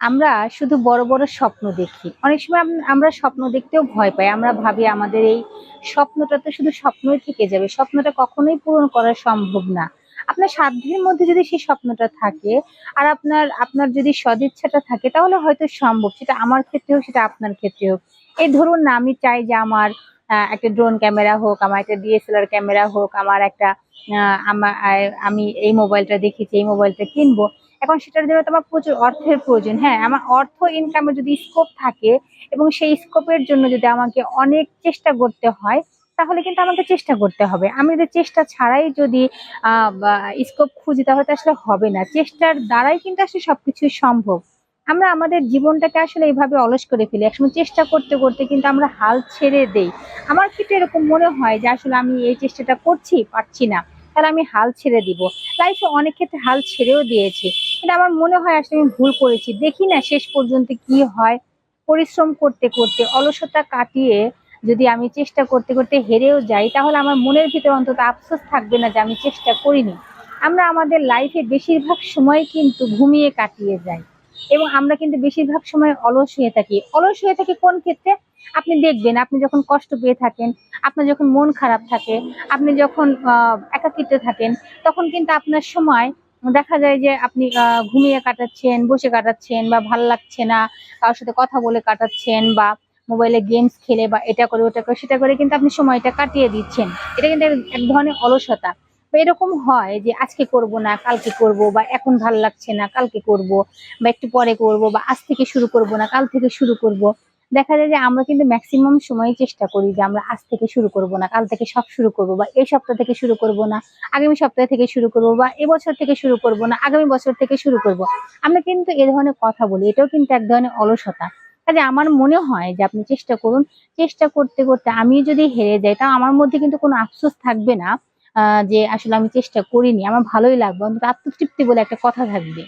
আমরা শুধু বড় বড় স্বপ্ন দেখি। অনেক সময় আমরা স্বপ্ন দেখতেও ভয় পাই। আমরা ভাবি আমাদের এই স্বপ্নটা তো শুধু স্বপ্নই থেকে যাবে। স্বপ্নটা কখনোই পূরণ করা সম্ভব না। আপনার সাধ্যের মধ্যে যদি সেই স্বপ্নটা থাকে আর আপনার আপনার যদি সদিচ্ছাটা থাকে, তাহলে হয়তো সম্ভব। সেটা আমার ক্ষেত্রে হোক, সেটা আপনার ক্ষেত্রে হোক। এই ধরুন না, আমি চাই যে আমার একটা ড্রোন ক্যামেরা হোক, আমার একটা ডিএসএলআর ক্যামেরা হোক, আমার একটা আমার আমি এই মোবাইলটা দেখেছি, এই মোবাইলটা কিনবো। এখন সেটার জন্য তোমার প্রচুর অর্থের প্রয়োজন। হ্যাঁ আমার অর্থ ইনকামের যদি স্কোপ থাকে এবং সেই স্কোপের জন্য যদি আমাকে অনেক চেষ্টা করতে হয়, তাহলে কিন্তু আমাকে চেষ্টা করতে হবে। আমি যদি চেষ্টা ছাড়াই যদি স্কোপ খুঁজি, তাহলে আসলে হবে না। চেষ্টার দ্বারাই কিন্তু আসলে সবকিছুই সম্ভব। আমরা আমাদের জীবনটাকে আসলে এইভাবে অলস করে ফেলি। একসময় চেষ্টা করতে করতে কিন্তু আমরা হাল ছেড়ে দেই। আমার ক্ষেত্রে এরকম মনে হয় যে আসলে আমি এই চেষ্টাটা করছি, পারছি না। তাহলে আমি হাল ছেড়ে দিব। লাইফে অনেক ক্ষেত্রে হাল ছেড়েও দিয়েছি। কিন্তু আমার মনে হয় আসলে আমি ভুল করেছি। দেখি না শেষ পর্যন্ত কি হয়। পরিশ্রম করতে করতে, অলসতা কাটিয়ে যদি আমি চেষ্টা করতে করতে হেরেও যাই, তাহলে আমার মনের ভিতরে অন্তত আফসোস থাকবে না যে আমি চেষ্টা করিনি। আমরা আমাদের লাইফে বেশিরভাগ সময় কিন্তু ঘুমিয়ে কাটিয়ে যাই। এবং আমরা কিন্তু বেশিরভাগ সময় অলস হয়ে থাকি। অলস হয়ে থাকি কোন ক্ষেত্রে? আপনি দেখবেন আপনি যখন কষ্ট পেয়ে থাকেন আপনার যখন মন খারাপ থাকে আপনি যখন আহ, একাকিত্ব থাকেন তখন কিন্তু আপনার সময় দেখা যায় যে আপনি ঘুমিয়ে কাটাচ্ছেন বসে কাটাচ্ছেন বা ভালো লাগছে না কারোর সাথে কথা বলে কাটাচ্ছেন বা মোবাইলে গেমস খেলে বা এটা করে ওটা করে সেটা করে কিন্তু আপনি সময়টা কাটিয়ে দিচ্ছেন। এটা কিন্তু এক- ধরনের অলসতা। এরকম হয় যে আজকে করব না, কালকে করব বা এখন ভালো লাগছে না, কালকে করব বা একটু পরে করব বা আজ থেকে শুরু করব না, কাল থেকে শুরু করব। দেখা যায় যে আমরা কিন্তু ম্যাক্সিমাম সময় চেষ্টা করি যে আমরা আজ থেকে শুরু করব না, কাল থেকে সব শুরু করব বা এই সপ্তাহ থেকে শুরু করব না, আগামী সপ্তাহ থেকে শুরু করব বা এবছর থেকে শুরু করব না, আগামী বছর থেকে শুরু করব। আমরা কিন্তু এ ধরনের কথা বলি, এটাও কিন্তু এক ধরনের অলসতা। কাজে আমার মনে হয় যে আপনি চেষ্টা করুন, চেষ্টা করতে করতে আমি যদি হেরে যাই তা আমার মধ্যে কিন্তু কোনো আফসোস থাকবে না। যে আসলে আমি চেষ্টা করিনি আমার ভালোই লাগবে। অন্তত আত্মতৃপ্তি বলে একটা কথা থাকবে।